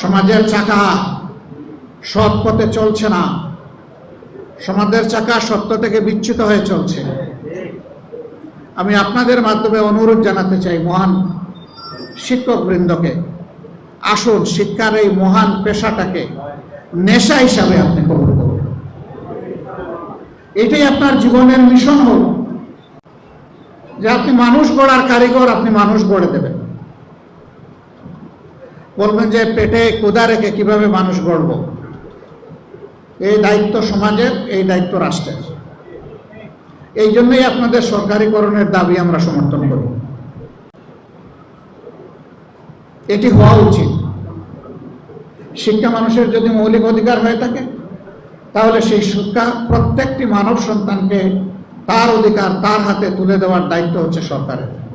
সমাজের চাকা সৎ পথে চলছে না। সমাজের চাকা সত্য থেকে বিচ্যুত হয়ে চলছে। আমি আপনাদের মাধ্যমে অনুরোধ জানাতে চাই মহান শিক্ষক বৃন্দকে আসুন শিক্ষার এই মহান পেশাটাকে নেশা হিসাবে আপনি কবুল করুন। এটাই আপনার জীবনের মিশন হল যে আপনি মানুষ গড়ার কারিগর, আপনি মানুষ গড়ে দেবেন। বলবেন যে পেটে কোদা রেখে কীভাবে মানুষ গড়ব? এই দায়িত্ব সমাজের, এই দায়িত্ব রাষ্ট্রের। এই জন্যই আপনাদের সরকারিকরণের দাবি আমরা সমর্থন করি। এটি হওয়া উচিত। শিক্ষা মানুষের যদি মৌলিক অধিকার হয়ে থাকে, তাহলে সেই শিক্ষা প্রত্যেকটি মানব সন্তানকে তার অধিকার তার হাতে তুলে দেওয়ার দায়িত্ব হচ্ছে সরকারের।